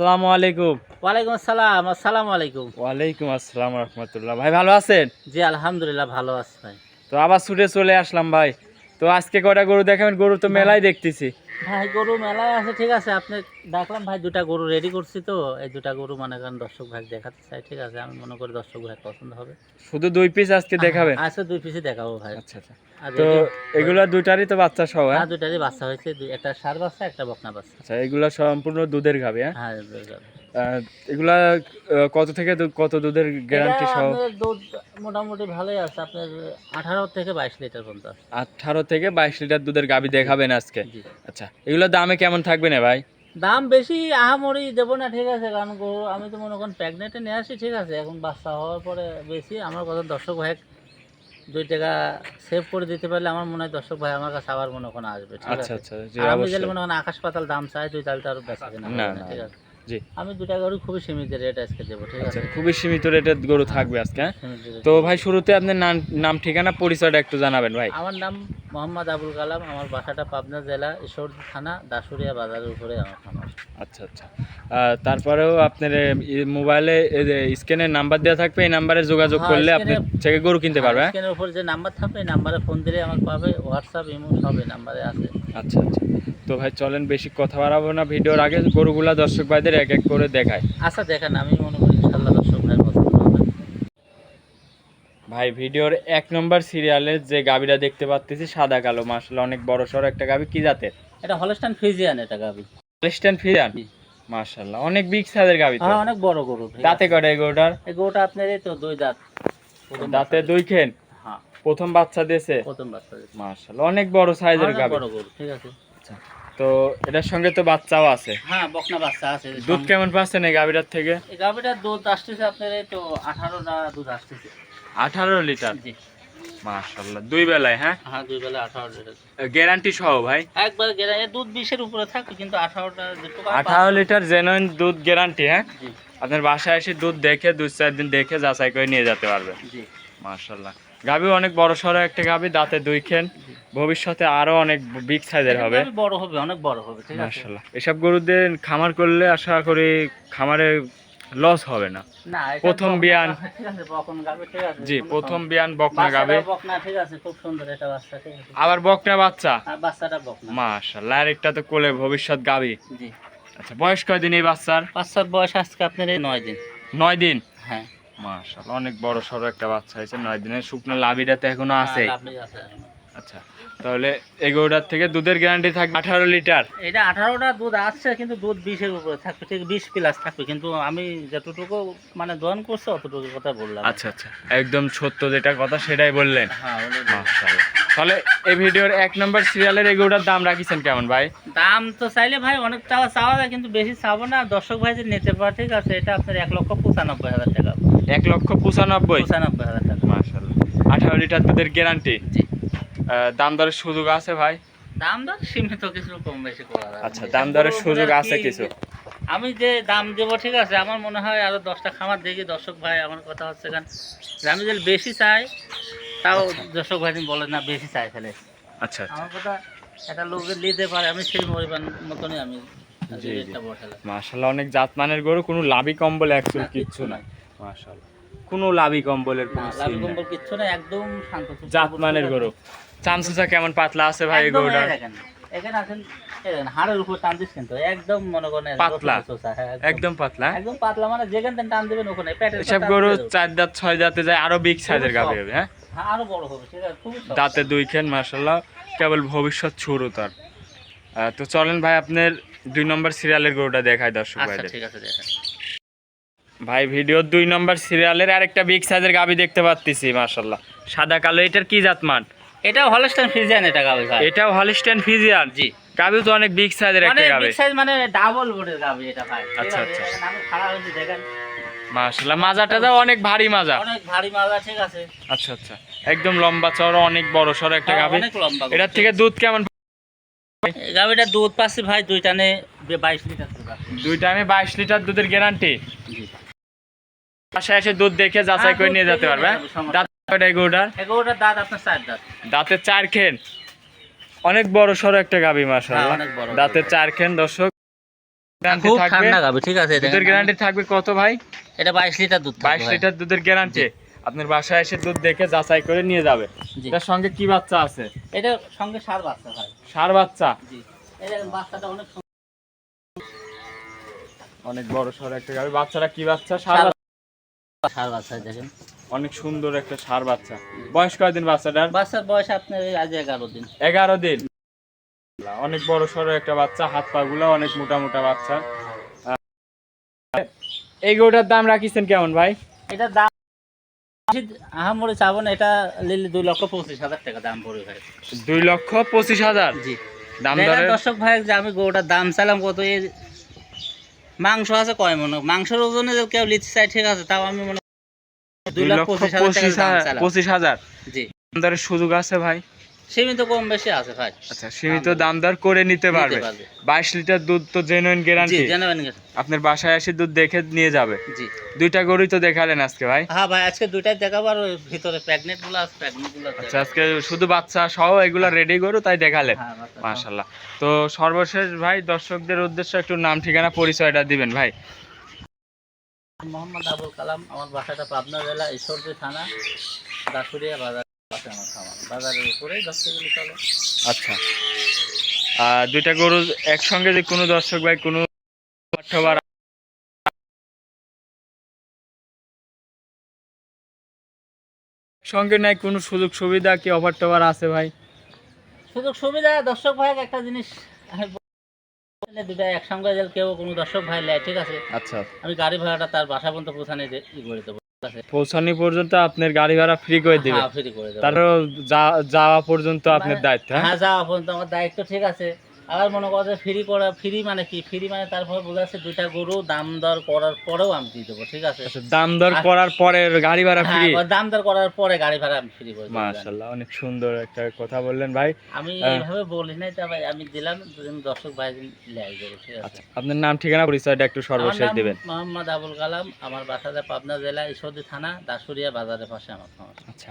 আসসালামু আলাইকুম। ওয়ালাইকুম আসসালাম আসসালামু আলাইকুম। ওয়ালাইকুম আসসালাম রহমতুল্লাহ। ভাই ভালো আছেন? জি আলহামদুলিল্লাহ ভালো আছি ভাই। তো আবার ছুটে চলে আসলাম ভাই। তো আজকে কটা গরু দেখাবেন? গরু তো মেলায় দেখতেছি। ভাই গরু মেলায় আছে ঠিক আছে। আপনি দেখলাম ভাই দুটা গরু রেডি করছি তো। এই দুটা গরু মনে করেন দর্শক ভাই দেখাতে চাই ঠিক আছে। আমি মনে করি দর্শক ভাই পছন্দ হবে। শুধু দুই পিস আজকে দেখাবেন? আচ্ছা দুই পিসই দেখাবো ভাই। আচ্ছা আচ্ছা। তো এগুলা দুটারই তো বাচ্চা সহ হ্যাঁ? হ্যাঁ দুটারই বাচ্চা হয়েছে। একটা সার বাচ্চা একটা বকনা বাচ্চা। আচ্ছা এগুলা সম্পূর্ণ দুধের খাবে হ্যাঁ? হ্যাঁ দুধের এগুলা কত থেকে কত দুধের গ্যারান্টি সহ? দুধ মোটামুটি ভালোই আছে। আপনার আঠারো থেকে বাইশ লিটার পর্যন্ত আঠারো থেকে বাইশ লিটার দুধের গাবি দেখাবেন আজকে। আচ্ছা এগুলোর দামে কেমন থাকবে না ভাই? দাম বেশি আহামরি দেবো না ঠিক আছে কারণ গরু আমি তো মনে করেন নিয়ে আসি ঠিক আছে এখন বাচ্চা হওয়ার পরে বেশি। আমার কথা দর্শক ভাই দুই টাকা সেভ করে দিতে পারলে আমার মনে হয় দর্শক ভাই আমার কাছে আবার মনে করেন আসবে ঠিক আচ্ছা আছে। আচ্ছা আমি অবশ্যই গেলে মনে করেন আকাশ পাতাল দাম চাই দুই তাহলে তো আরও বেচা কেনা ঠিক আছে। জি। আমি দুটা গরু খুবই সীমিত রেট আজকে দেবো ঠিক আচ্ছা আছে? খুবই সীমিত রেটের গরু থাকবে আজকে হ্যাঁ। তো ভাই শুরুতে আপনার নাম নাম ঠিকানা পরিচয়টা একটু জানাবেন ভাই। আমার নাম মোহাম্মদ আবুল কালাম আমার বাসাটা পাবনা জেলা ঈশ্বরদী থানা দাসুরিয়া বাজারের উপরে আমার খামার। আচ্ছা আচ্ছা। তারপরেও আপনার মোবাইলে স্ক্যানের নাম্বার দেওয়া থাকবে এই নাম্বারে যোগাযোগ হ্যাঁ, করলে আপনি থেকে গরু কিনতে পারবেন হ্যাঁ? স্ক্যানের উপর যে নাম্বার থাকবে এই নাম্বারে ফোন দিলে আমার পাবে হোয়াটসঅ্যাপ ইমো সব এই নাম্বারে আছে। আচ্ছা আচ্ছা। তো ভাই চলেন বেশি কথা বাড়াবো না। ভিডিওর আগে গরুগুলা দর্শক ভাইদের এক এক করে দেখায় আচ্ছা দেখেন আমি মনে করি ইনশাল্লাহ দর্শক ভাই ভাই ভিডিওর এক নম্বর সিরিয়ালে যে গাবিটা দেখতে পাচ্তেছি সাদা কালো মাসাল্লাহ অনেক বড় সড়ো একটা গাবি কি জাতের? এটা হলস্টাইন ফ্রিজিয়ান এটা গাবি ওয়েস্টার্ন ফিজান জি। মাশাল্লাহ অনেক বিগ সাইজের গাবি তো। হ্যাঁ অনেক বড় গরু দাঁতে। কটা এই গরুটার? এই গরুটা আপনার এই তো দুই দাঁত। দাঁতে দুই খেন। প্রথম বাচ্চা দিয়েছে? প্রথম বাচ্চা অনেক বড় সাইজের গাবি বড় গরু ঠিক আছে? আচ্ছা তো এটার সঙ্গে তো বাচ্চাও আছে? হ্যাঁ বকনা বাচ্চা আছে দুধ কেমন পাচ্ছেন এই গাবিটার থেকে? এই গাবিটার দুধ আসতেছে আপনার তো আঠারোটা দুধ আসতেছে। আঠারো লিটার? জি। মাশাল্লাহ দুই বেলায় হ্যাঁ? হ্যাঁ দুই লিটার গ্যারান্টি সহ ভাই? একবার দুধ উপরে কিন্তু লিটার জেনুইন দুধ গ্যারান্টি হ্যাঁ? জি। আপনার বাসায় এসে দুধ দেখে দুই চার দিন দেখে যাচাই করে নিয়ে যেতে পারবেন। জি। মাশাল্লাহ গাবি অনেক বড় সড়ো একটা গাবি দাঁতে দুই খেন। ভবিষ্যতে আরও অনেক বিগ সাইজের হবে। বড় হবে অনেক বড় হবে ঠিক আছে? এসব গরুদের খামার করলে আশা করি খামারে লস হবে না। প্রথম বিয়ান। ঠিক আছে বকন গাবে ঠিক আছে জি প্রথম বিয়ান বকনা গাবে। বকনা ঠিক আছে খুব সুন্দর এটা বাচ্চা ঠিক আছে। আবার বকনা বাচ্চা? আর বাচ্চাটা বকনা। মাশাল্লাহ আর একটা তো কোলে ভবিষ্যৎ গাবি। জি। আচ্ছা বয়স কয়দিন এই বাচ্চার? বাচ্চার বয়স আজকে আপনার এই নয় দিন। নয় দিন? হ্যাঁ। মাশাল্লাহ অনেক বড় সড়ো একটা বাচ্চা হয়েছে নয় দিনের শুকনো লাভিটাতে এখনও আছে। আচ্ছা তাহলে এগারোটার থেকে দুধের গ্যারান্টি থাকবে আঠারো লিটার? এটা আঠারোটা দুধ আসছে কিন্তু দুধ বিশের উপরে থাকবে ঠিক বিশ প্লাস থাকবে কিন্তু আমি যতটুকু মানে দোয়ান করছে অতটুকু কথা বললাম। আচ্ছা আচ্ছা একদম সত্য যেটা কথা সেটাই বললেন। হ্যাঁ। তাহলে এই ভিডিওর এক নম্বর সিরিয়ালের এগুলোটার দাম রাখিছেন কেমন ভাই? দাম তো চাইলে ভাই অনেক চাওয়া চাওয়া যায় কিন্তু বেশি চাবো না। দর্শক ভাই যে নিতে পারে ঠিক আছে এটা আপনার এক লক্ষ পঁচানব্বই হাজার টাকা। এক লক্ষ পঁচানব্বই? পঁচানব্বই হাজার টাকা। মাশাল্লাহ আঠারো লিটার দুধের গ্যারান্টি দাম দরের সুযোগ আছে ভাই? দাম দর সীমিত কিছু কম বেশি করা যাবে আচ্ছা। দাম দরের সুযোগ আছে কিছু? আমি যে দাম দেবো ঠিক আছে আমার মনে হয় আরও দশটা খামার দেখি দর্শক ভাই আমার কথা হচ্ছে যে আমি যদি বেশি চাই তাও দর্শক ভাই বলে না বেশি চাই ফেলে আচ্ছা আচ্ছা। আমার কথা একটা লোকের নিতে পারে আমি সেই পরিমাণ মতনই আমি মাশাল্লাহ অনেক জাতমানের গরু কোনো লাভি কম্বল অ্যাকচুয়াল কিচ্ছু নাই। মাশাল্লাহ কোনো লাভি কম্বলের কোনো লাভি কম্বল কিচ্ছু না একদম শান্ত জাতমানের গরু। চামচুচা কেমন পাতলা আছে ভাই এখানে আছেন হাড়ের উপর টান একদম মনে করেন পাতলা। হ্যাঁ, একদম। পাতলা? একদম পাতলা মানে যেখান থেকে টান দিবেন ওখানে পেটের এসব গরু চার দাঁত ছয় দাঁতে যায় আরও বিগ সাইজের হবে হ্যাঁ? হ্যাঁ আরও বড় হবে দাঁতে দুই খেন মার্শাল্লাহ কেবল ভবিষ্যৎ শুরু তার। তো চলেন ভাই আপনার দুই নম্বর সিরিয়ালের গরুটা দেখায় দর্শক আচ্ছা ভাইদের। ঠিক আছে দেখেন। ভাই ভিডিওর দুই নম্বর সিরিয়ালের আরেকটা বিগ সাইজের গাভি দেখতে পাচ্ছি মার্শাল্লাহ সাদা কালো এটার কি জাতমান? এটাও হলস্টাইন ফ্রিজিয়ান এটা গাবে ভাই। এটাও হলিস্টেন ফিজিয়ান জি। গাভি তো অনেক বিগ সাইজের একটা মানে গাভি বিগ সাইজ মানে ডাবল গাবে এটা ভাই। আচ্ছা, আচ্ছা। খাড়া হয়েছি দেখেন। মার্শাল্লাহ মাজাটা তো অনেক ভারী মাজা। অনেক ভারী মালদা ঠিক আছে। আচ্ছা আচ্ছা। একদম লম্বা চড়া অনেক বড় সড়ো একটা হ্যাঁ, গাভি অনেক লম্বা এটার থেকে দুধ কেমন? গাবিটা দুধ পাচ্ছি ভাই দুই টানে বাইশ লিটার দুধ দুই টাইমে বাইশ লিটার দুধের গ্যারান্টি জি। বাসায় এসে দুধ দেখে যাচাই হ্যাঁ, করে নিয়ে যেতে পারবে কয়টা দাঁত আপনার চার দাঁত। দাঁতে চার খেন। অনেক বড় সড়ো একটা হ্যাঁ, বড় দাঁতে চার খেন দর্শক। খুব ঠান্ডা গাবে ঠিক আছে দুধের গ্যারান্টি থাকবে কত ভাই? এটা বাইশ লিটার দুধ বাইশ থাকবে লিটার দুধের গ্যারান্টি আপনার বাসায় এসে দুধ দেখে যাচাই করে নিয়ে যাবে। এটার সঙ্গে কি বাচ্চা আছে? এটা সঙ্গে সার বাচ্চা ভাই। সার বাচ্চা? জি। এটা বাচ্চাটা অনেক অনেক বড় সড় একটা গাবি। বাচ্চাটা কি বাচ্চা? সার সার বাচ্চা? সার বাচ্চা দেখেন। অনেক সুন্দর একটা সার বাচ্চা। বয়স কয়দিন বাচ্চাটার? বাচ্চার বয়স আপনার আজ এগারো দিন। এগারো দিন। অনেক বড় সড়ো একটা বাচ্চা হাত পা গুলো অনেক মোটা মোটা বাচ্চা। এই গরুটার দাম রাখিছেন কেমন ভাই? এটা দাম আহামরি চাবো না এটা লিলি দুই লক্ষ পঁচিশ হাজার টাকা দাম পড়বে ভাই। দুই লক্ষ পঁচিশ হাজার? জি। দাম দর্শক ভাই যে আমি গরুটার দাম চাইলাম কত এই মাংস আছে কয় মনে? মাংসের ওজনে কেউ লিচি চাই ঠিক আছে তাও আমি মনে দুই দুই লক্ষ লক্ষ পঁচিশ হাজার পঁচিশ হাজার চাইলাম। পঁচিশ হাজার। জি। দরের সুযোগ আছে ভাই? সীমিত কম বেশি আছে ভাই। আচ্ছা সীমিত দাম দর করে নিতে পারবে নিতে পারবে। বাইশ লিটার দুধ তো জেনুইন গ্যারান্টি আপনার বাসায় এসে দুধ দেখে নিয়ে যাবে। জি। দুইটা গরুই তো দেখালেন আজকে ভাই। হ্যাঁ ভাই আজকে দুইটাই দেখাবো আর ভিতরে গুলো আছে গুলো আচ্ছা আজকে শুধু বাচ্চা সহ এগুলো রেডি গরু তাই দেখালেন। হ্যাঁ মাশাল্লাহ তো সর্বশেষ ভাই দর্শকদের উদ্দেশ্যে একটু নাম ঠিকানা পরিচয়টা দিবেন ভাই। মোহাম্মদ আবুল কালাম আমার বাসাটা পাবনা জেলা ঈশ্বরদী থানা দাসুরিয়া বাজার পাশে আমার খামার। বাজারের উপরেই দশ কিলো চলে। আচ্ছা। আর দুইটা গরু একসঙ্গে যে কোনো দর্শক ভাই কোনো সঙ্গে নাই কোনো সুযোগ সুবিধা কি অফার টফার আছে ভাই? সুযোগ সুবিধা দর্শক ভাই একটা জিনিস দুটা একসঙ্গে গেলে কেউ কোনো দর্শক ভাই নেয় ঠিক আছে? আচ্ছা। আমি গাড়ি ভাড়াটা তার বাসা পর্যন্ত পৌঁছানে করে দেবো পৌঁছানি পর্যন্ত আপনার গাড়ি ভাড়া ফ্রি করে দিবে। হ্যাঁ দেবো। তারপর যাওয়া পর্যন্ত আপনার মানে- দায়িত্ব হ্যাঁ? হ্যাঁ যাওয়া পর্যন্ত আমার দায়িত্ব ঠিক আছে? আবার মনে করো যে ফ্রি করা ফ্রি মানে কি? ফ্রি মানে তারপরে বোঝা যাচ্ছে দুইটা গরু দাম দর করার পরেও আমি দিয়ে দেবো ঠিক আছে? আচ্ছা দাম দর করার পরে গাড়ি ভাড়া হ্যাঁ ফ্রি এবার দাম দর করার পরে গাড়ি ভাড়া আমি ফ্রি করে দেবো মাশাল্লাহ অনেক সুন্দর একটা কথা বললেন ভাই। আমি হ্যাঁ। এইভাবে বলি নাই তা ভাই আমি দিলাম দুজন দর্শক ভাই লেয় দেবো ঠিক আছে? আচ্ছা আপনার নাম ঠিকানা পরিচয়টা একটু আমার সর্বশেষ দিবেন। মোহাম্মদ আবুল কালাম আমার বাসাটা পাবনা জেলা ঈশ্বরদী থানা দাসুরিয়া বাজারের পাশে আমার আচ্ছা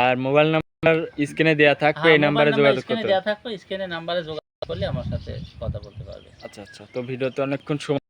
আর মোবাইল নাম্বার স্ক্রিনে দেওয়া থাকবে এই নাম্বারে যোগাযোগ করতে স্ক্রিনে দেওয়া থাকবে স্ক্রিনে নাম্বারে যোগাযোগ করলে আমার সাথে কথা বলতে পারবে। আচ্ছা আচ্ছা। তো ভিডিওতে অনেকক্ষণ সময়